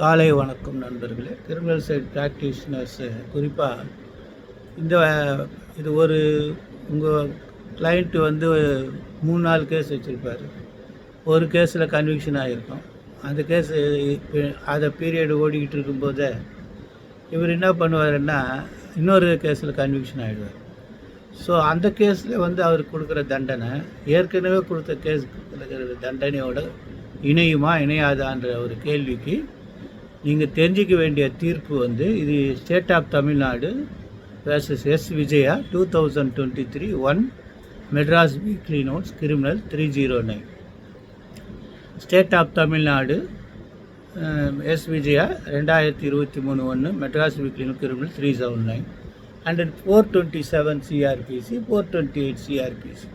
காலை வணக்கம் நண்பர்களே. கிரிமினல் சைட் ப்ராக்டிஷனர்ஸு குறிப்பாக இந்த இது ஒரு உங்கள் கிளைண்ட்டு வந்து மூணு நாலு கேஸ் வச்சுருப்பார். ஒரு கேஸில் கன்விக்ஷன் ஆகிருக்கும் அந்த கேஸ் அதை பீரியட் ஓடிக்கிட்டு இருக்கும்போது இவர் என்ன பண்ணுவாருன்னா இன்னொரு கேஸில் கன்விக்ஷன் ஆகிடுவார் ஸோ அந்த கேஸில் வந்து அவர் கொடுக்குற தண்டனை ஏற்கனவே கொடுத்த கேஸ் கொடுக்குற தண்டனையோட இணையுமா இணையாதான்ற ஒரு கேள்விக்கு நீங்கள் தெரிஞ்சிக்க வேண்டிய தீர்ப்பு வந்து இது state of Tamil Nadu versus S Vijaya two thousand twenty three one Madras weekly notes criminal three zero nine state of Tamil Nadu S Vijaya ரெண்டாயிரத்தி இருபத்தி மூணு ஒன்று Madras weekly note criminal three seven nine and four twenty seven CrPC four twenty eight CrPC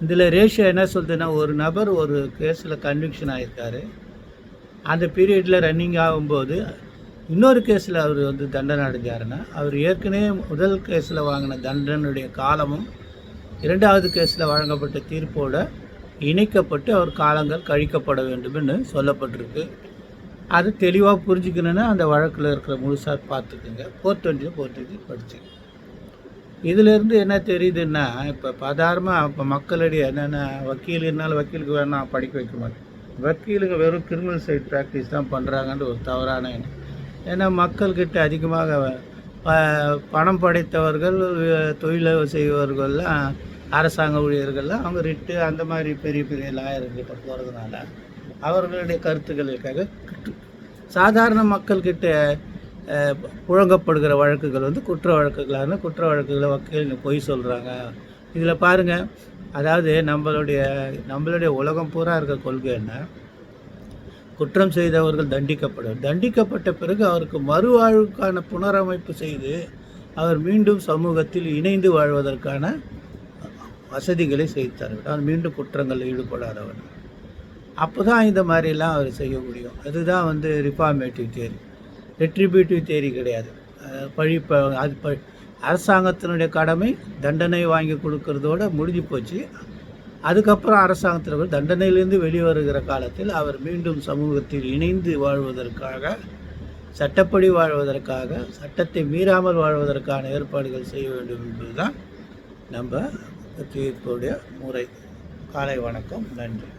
இதில் ratio என்ன சொல்லுதுன்னா ஒரு நபர் ஒரு கேஸில் கன்விக்ஷன் ஆகியிருக்காரு அந்த பீரியடில் ரன்னிங் ஆகும்போது இன்னொரு கேஸில் அவர் வந்து தண்டனை அடைஞ்சாருன்னா அவர் ஏற்கனவே முதல் கேஸில் வாங்கின தண்டனுடைய காலமும் இரண்டாவது கேஸில் வழங்கப்பட்ட தீர்ப்போடு இணைக்கப்பட்டு அவர் காலங்கள் கழிக்கப்பட வேண்டும்னு சொல்லப்பட்டிருக்கு. அது தெளிவாக புரிஞ்சுக்கணுன்னா அந்த வழக்கில் இருக்கிற முழுசாக பார்த்துக்குங்க. ஃபோர் டுவெண்ட்டியில் ஃபோர் டுவெண்ட்டி படிச்சுங்க. இதிலேருந்து என்ன தெரியுதுன்னா இப்போ சாதாரணமாக இப்போ மக்களிடையே என்னென்ன வக்கீல் இருந்தாலும் வக்கீலுக்கு வேணால் படிக்க வைக்க மாட்டேன். வக்கீலுங்க வெறும் கிரிமினல் சைட் ப்ராக்டிஸ் தான் பண்ணுறாங்கன்ற ஒரு தவறான எண்ணம். ஏன்னா மக்கள்கிட்ட அதிகமாக பணம் படைத்தவர்கள் தொழில் செய்வர்கள்லாம் அரசாங்க ஊழியர்கள்லாம் அவங்க ரிட்டு அந்த மாதிரி பெரிய பெரிய லாயர்கிட்ட போகிறதுனால அவர்களுடைய கருத்துக்களுக்காக சாதாரண மக்கள்கிட்ட புழங்கப்படுகிற வழக்குகள் வந்து குற்ற வழக்குகளான குற்ற வழக்குகளை வக்கீல் பொய் சொல்கிறாங்க இதில் பாருங்கள் அதாவது நம்மளுடைய நம்மளுடைய உலகம் பூரா இருக்க கொள்கை என்ன? குற்றம் செய்தவர்கள் தண்டிக்கப்படும். தண்டிக்கப்பட்ட பிறகு அவருக்கு மறுவாழ்வுக்கான புனரமைப்பு செய்து அவர் மீண்டும் சமூகத்தில் இணைந்து வாழ்வதற்கான வசதிகளை செய்து அவர் மீண்டும் குற்றங்களில் ஈடுபடாதவர். அப்போ தான் இந்த மாதிரிலாம் அவர் செய்ய முடியும். அதுதான் வந்து ரிஃபார்மேட்டிவ் தேரி ரெட்ரிபியூட்டிவ் தேரி கிடையாது. பழி அது ப அரசாங்கத்தினுடைய கடமை தண்டனை வாங்கி கொடுக்கறதோட முடிஞ்சு போச்சு. அதுக்கப்புறம் அரசாங்கத்தில் தண்டனையிலிருந்து வெளிவருகிற காலத்தில் அவர் மீண்டும் சமூகத்தில் இணைந்து வாழ்வதற்காக சட்டப்படி வாழ்வதற்காக சட்டத்தை மீறாமல் வாழ்வதற்கான ஏற்பாடுகள் செய்ய வேண்டும் என்பதுதான் நம்ம தீர்ப்புடைய முறை. காலை வணக்கம். நன்றி.